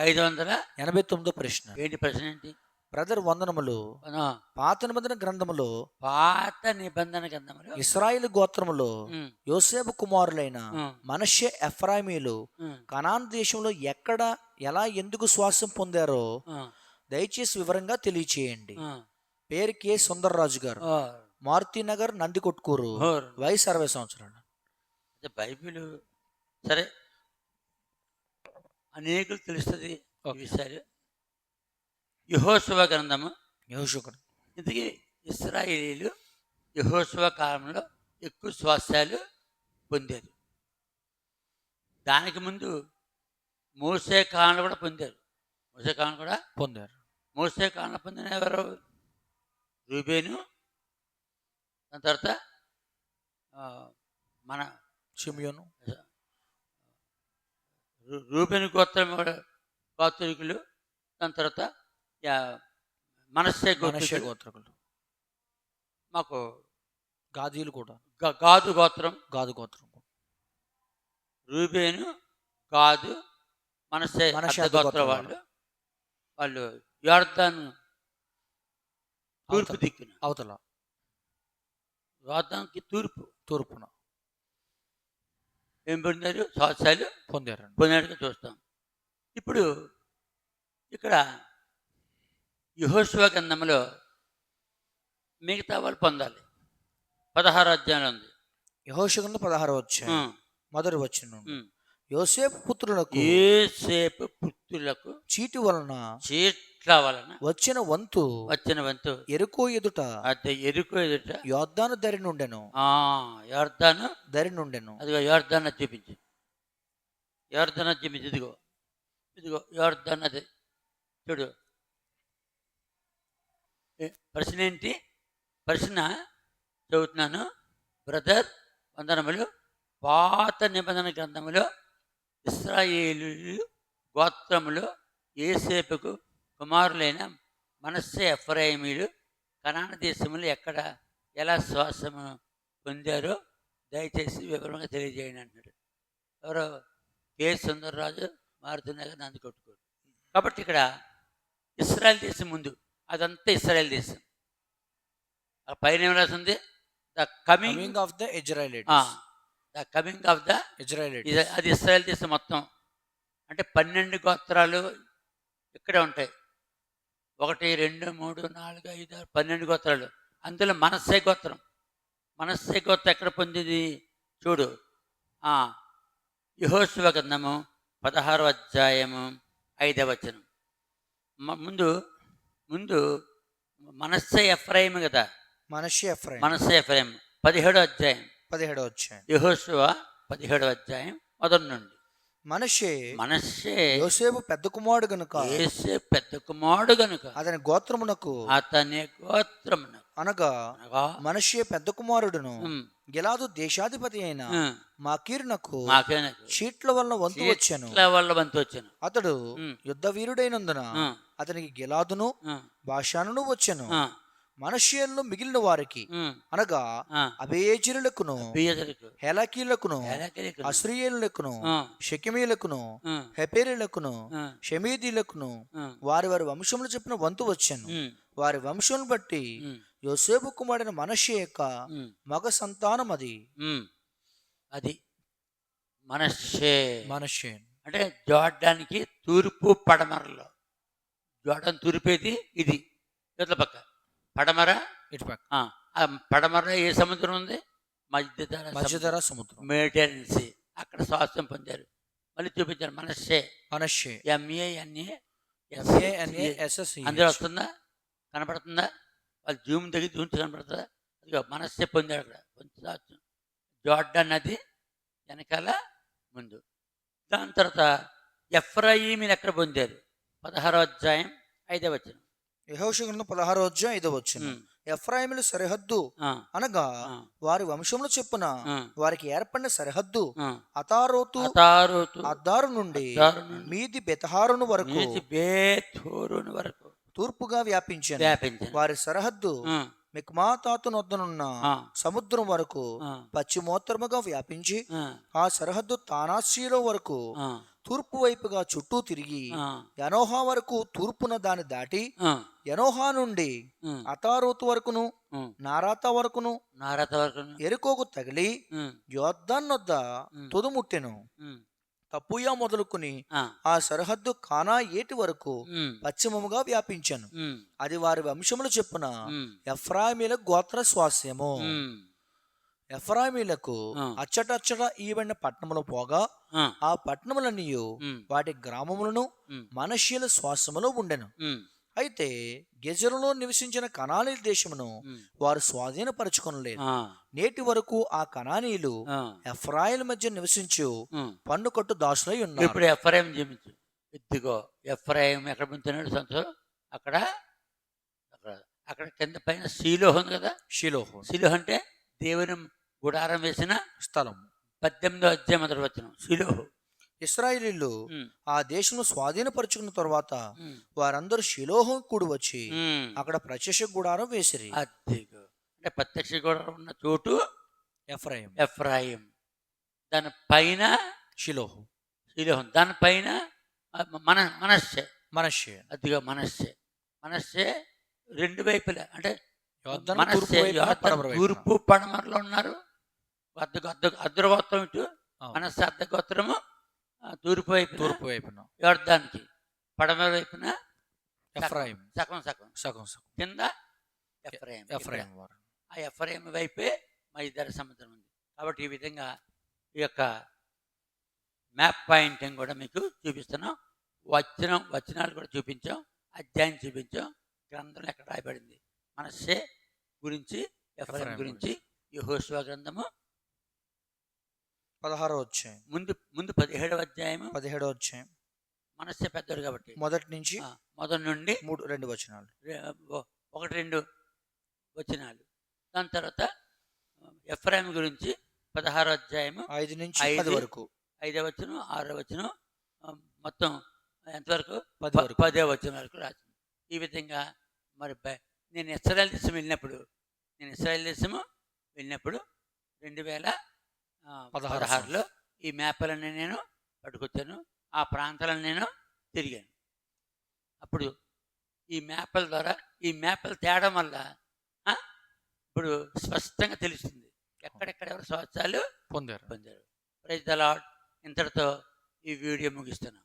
ఐదు వందల ఎనభై తొమ్మిదో ప్రశ్న. ఏంటి ప్రశ్న ఏంటి? బ్రదర్ వందనములు పాత నిబంధన గ్రంథములో పాత నిబంధన గ్రంథములు. ఇస్రాయిల్ గోత్రములో యోసేపు కుమారులైన ఉమ్, మనషే ఎఫ్రాయిమీలు ఉమ్, కనాన్ దేశంలో ఎక్కడ ఎలా ఎందుకు శ్వాసం పొందారో దయచేసి వివరంగా తెలియచేయండి. పేరు కె. సుందర్రాజు గారు. ఓ, మారుతినగర్ నందికొట్కూరు ఓర్. వయసు అరవై సంవత్సరాలు. బైబిల్. సరే అనేకులు తెలుస్తుంది. విషయాలు. యహోశివ గ్రంథము. యెహోషువకు. ఇంతకీ ఇస్రాయేలీలు యహోశివ కాలంలో ఎక్కువ స్వాస్థ్యాలు పొందారు. దానికి ముందు మోసే కాలంలో కూడా పొందారు. మోసే కాలం కూడా పొందారు. మోసే కాలంలో పొందిన ఎవరు? రూబేను. దాని తర్వాత మన షిమియోను. రూబేను గోత్రం గోత్రికులు దాని తర్వాత మనస్సే మనషే గోత్రికులు. మాకు గాదీలు కూడా. గాదు గోత్రం. గాదు గోత్రం రూబేను గాదు మనసే గోత్ర గోత్రం వాళ్ళు. వాళ్ళు. యోర్దాను తూర్పు. దిక్కున. అవతల. యోర్దాన్కి తూర్పు. తూర్పున. ఏం పొందారు సంవత్సరాలు పొందారండి. పొందినట్టుగా చూస్తాం. ఇప్పుడు ఇక్కడ యహోశివ గ్రంథంలో మిగతా వాళ్ళు పొందాలి. పదహారు అధ్యాయంలో ఉంది. యహోషకులు పదహారు వచ్చాయి మొదటి వచ్చిన. యోసేపు పుత్రులకు ఏసేపు పుత్రులకు చీటి వలన చీట్ల వలన వచ్చిన వంతు వచ్చిన వంతు. ఎరుకో ఎదుట అది ఎరుకు ఎదుట. యోద్ధాను దరి నుండెను. ఆ యోర్దాను దరి నుండెను. అదిగో యోర్దాన్ అది చూపించు. యోర్దాన్ అది చూపించు. ఇదిగో ఇదిగో యోర్దాన్ అది. చూడు. ప్రశ్న ఏంటి? ప్రశ్న చదువుతున్నాను. బ్రదర్ వందనములు. పాత నిబంధన గ్రంథములో. ఇస్రాయేలు గోత్రములో. ఏసేపుకు కుమారులైన మనస్సే ఎఫ్రాయిమీలు కనాన దేశములు ఎక్కడ ఎలా శ్వాసము పొందారో దయచేసి వివరంగా తెలియజేయండి అంటున్నాడు. ఎవరో కే. సుందరరాజు మారుతున్నగా నంది కొట్టుకోడు. కాబట్టి ఇక్కడ ఇస్రాయల్ దేశం ముందు అదంతా ఇస్రాయల్ దేశం. ఆ పైన ఏం రాసింది? The coming of the Israelite the coming of the Israelite ఇది అది ఇస్రాయల్ దేశం మొత్తం. అంటే పన్నెండు గోత్రాలు ఇక్కడే ఉంటాయి. ఒకటి రెండు మూడు నాలుగు ఐదు ఆరు పన్నెండు గోత్రాలు. అందులో మనస్సే గోత్రం. మనస్సే గోత్రం ఎక్కడ పొందింది? చూడు. యహోశివ గ్రంథము పదహారో అధ్యాయము ఐదవ వచనం. ముందు ముందు మనస్సే ఎఫ్రాయిం కదా? మనషే ఎఫ్రాయిం మనస్సే ఎఫ్రాయిం పదిహేడో అధ్యాయం. పదిహేడు వచ్చాయి యహోశివ పదిహేడో అధ్యాయం మొదటి నుండి. మనషే మనస్సే యోసేపు పెద్ద కుమారుడు గనుక ఏసే పెద్ద కుమారుడు గనుక అతని గోత్రమునకు అతని గోత్రమున అనగా మనషే పెద్ద కుమారుడును. గిలాదు దేశాధిపతి అయిన మాకీరునకు చీట్ల వలన వంతు వచ్చాను. వాళ్ళ వంతు వచ్చాను. అతడు యుద్ధ వీరుడైనందున అతనికి గిలాదును ఉమ్, భాషానును వచ్చాను. మనషేలను మిగిలిన వారికి అనగా బియ్యదలకు, హెలకీలకును అశ్రీయులకును షకిమీలకును హెపేరులకును షమీదీలకును వారి వారి వంశములు చెప్పిన వంతు వచ్చాను. వారి వంశమును బట్టి యోసేపు కుమారుడైన మనషే యొక్క మగ సంతానం అది. అది మనషే మనషే అంటే జోడ్డానికి తూర్పు పడమరలో. జోర్డాన్ తూర్పేది ఇది ఇట్ల పక్క. పడమర? ఇటు పక్క. ఆ, ఆ పడమర ఏ సముద్రం ఉంది? మధ్యధర. మధ్యధర సముద్రం. Mediterranean sea. అక్కడ స్వాస్థ్యం పొందారు. మళ్ళీ చూపించారు మనస్సే. మనషే ఎంఏ ఎన్ఏ ఎంఏఎన్ఏఎస్ఎస్ అందులో వస్తుందా? కనపడుతుందా? వాళ్ళు జూమ్ దగ్గర చూసి కనపడుతుందా? అదిగో మనస్సే పొందాడు అక్కడ. కొంచెం స్వాస్థ్యం జోర్డాన్ నది వెనకాల ముందు. దాని తర్వాత ఎఫ్రాయిమీని ఎక్కడ పొందారు? పదహారో అధ్యాయం ఐదవ వచ్చిన యహోషకులను పదహారో అధ్యాయం ఐదో వచ్చిన ఎఫ్రాయిముల సరిహద్దు అనగా వారి వంశములు చెప్పున వారికి ఏర్పడిన సరిహద్దు అతారోతు తారోతు అద్దారు నుండి మీది బెతహారును వరకు వరకు తూర్పుగా వ్యాపించింది వారి సరిహద్దు ఆ, మిక్మాతాతు నొద్దనున్న ఆ, సముద్రం వరకు పశ్చిమోత్తరముగా వ్యాపించి ఆ, సరిహద్దు తానాశీలో వరకు తూర్పు వైపుగా చుట్టూ తిరిగి యనోహా వరకు తూర్పున దాన్ని దాటి యనోహా నుండి అతారోతు వరకును. నారాత వరకును నారత వరకు ఎరుకోకు తగిలి ఉమ్, యోద్ధాన్ వద్ద తుదుముట్టెను. తప్పుయా మొదలుకుని ఆ, సరిహద్దు కానా ఏటి వరకు పశ్చిమముగా వ్యాపించాను. అది వారి వంశములు చెప్పున ఎఫ్రాయిమీల గోత్ర స్వాస్యము. ఎఫ్రాయిమీలకు. అచ్చటచ్చట ఈవెన్న పట్టణములు పోగా ఆ, పట్టణములన్నీ వాటి గ్రామములను మనష్యుల శ్వాసములో ఉండెను. అయితే గెజరులో నివసించిన కనానీ దేశమును వారు స్వాధీనపరచుకొనలేదు. నేటి వరకు ఆ కనానీయులు ఆ, ఎఫ్రాయిల మధ్య నివసించు ఉమ్. పన్ను కట్టు దాసులై ఉన్నారు. ఇప్పుడు ఎఫ్రాయిం చూపించు. ఇదిగో ఎఫ్రాయిం ఎక్కడ సంవత్సరం అక్కడ? అక్కడ. కింద పైన శీలోహ కదా? షిలోహు శిలోహ అంటే దేవుని గుడారం వేసిన స్థలం పద్దెనిమిదో అధ్యాయం మొదటి వచ్చిన శిలోహు ఇస్రాయేలీలు ఆ దేశం స్వాధీనపరుచుకున్న తర్వాత వారందరూ షిలోహం కూడి వచ్చి. అక్కడ ప్రత్యక్ష గుడారం వేసిరి. అంటే ప్రత్యక్ష గుడారం ఉన్న చోటు ఎఫ్రాయిం. ఎఫ్రాయిం. దాని పైన షిలోహు. శిలోహం దానిపైన మన మనస్సే మనష్య అదిగో మనస్సే మనస్సే రెండు వైపులా. అంటే మనస్సే తూర్పు పడమరలో ఉన్నారు. అర్ధ అర్ధ అర్ధగోత్రం ఇటు. మనస్సు అర్ధగోత్రము ఆ, తూర్పు వైపున తూర్పు వైపున. యోర్దానికి పడమర వైపున ఎఫ్రాయిం. సగం సగం. సగం సగం. కింద ఎఫ్రాయిం. ఎఫ్రాయిం ఆ ఎఫ్రాయిం వైపే మా ఇద్దరు సముద్రం ఉంది. కాబట్టి ఈ విధంగా ఈ యొక్క మ్యాప్ పాయింటింగ్ కూడా మీకు చూపిస్తున్నాం. వచనం వచనాలు కూడా చూపించాం. అధ్యాయం చూపించాం. గ్రంథంలో ఎక్కడ రాయబడింది? మనస్సే గురించి ఎఫ్రాయిం గురించి ఈ హోస్వా గ్రంథము పదహారో వచ్చాయి ముందు ముందు పదిహేడవ అధ్యాయము పదిహేడో వచ్చాయి మనస్సే పెద్దడు కాబట్టి. మొదటి నుంచి మొదటి నుండి మూడు రెండు వచనాలు. ఒకటి రెండు వచనాలు. దాని తర్వాత ఎఫ్రాయిం గురించి పదహారో అధ్యాయము ఐదు నుంచి ఐదు. వరకు. ఐదో వచనం ఆరో వచనం మొత్తం ఎంతవరకు పది వరకు. పదో వచనం వరకు రాసింది. ఈ విధంగా మరి నేను ఇస్రాయల్ దేశం వెళ్ళినప్పుడు నేను ఇస్రాయల్ దేశము వెళ్ళినప్పుడు రెండు వేల పదహారులో ఈ మ్యాప్లను నేను పట్టుకొచ్చాను. ఆ ప్రాంతాలను నేను తిరిగాను. అప్పుడు ఈ మ్యాప్ల ద్వారా ఈ మ్యాప్లు తేడం వల్ల ఇప్పుడు స్పష్టంగా తెలుస్తుంది. ఎక్కడెక్కడ ఎవరు సంవత్సరాలు పొందారు. పొందారు. ప్రైజ్ ద లాడ్ ఇంతటితో ఈ వీడియో ముగిస్తున్నాం.